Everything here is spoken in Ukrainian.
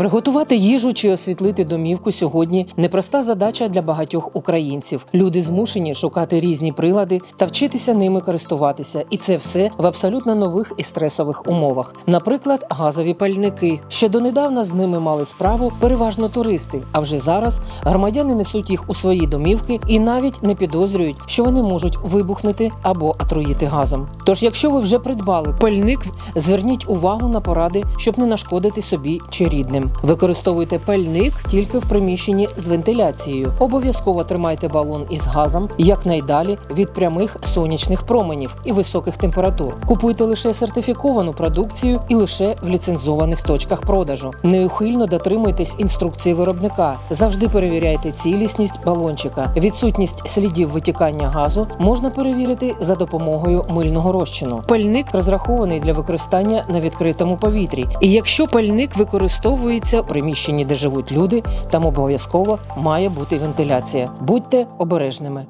Приготувати їжу чи освітлити домівку сьогодні непроста задача для багатьох українців. Люди змушені шукати різні прилади та вчитися ними користуватися, і це все в абсолютно нових і стресових умовах. Наприклад, газові пальники. Ще донедавна з ними мали справу переважно туристи. А вже зараз громадяни несуть їх у свої домівки і навіть не підозрюють, що вони можуть вибухнути або отруїти газом. Тож, якщо ви вже придбали пальник, зверніть увагу на поради, щоб не нашкодити собі чи рідним. Використовуйте пальник тільки в приміщенні з вентиляцією. Обов'язково тримайте балон із газом якнайдалі від прямих сонячних променів і високих температур. Купуйте лише сертифіковану продукцію і лише в ліцензованих точках продажу. Неухильно дотримуйтесь інструкції виробника. Завжди перевіряйте цілісність балончика. Відсутність слідів витікання газу можна перевірити за допомогою мильного розчину. Пальник розрахований для використання на відкритому повітрі. І якщо пальник використовується в приміщенні, де живуть люди, там обов'язково має бути вентиляція. Будьте обережними.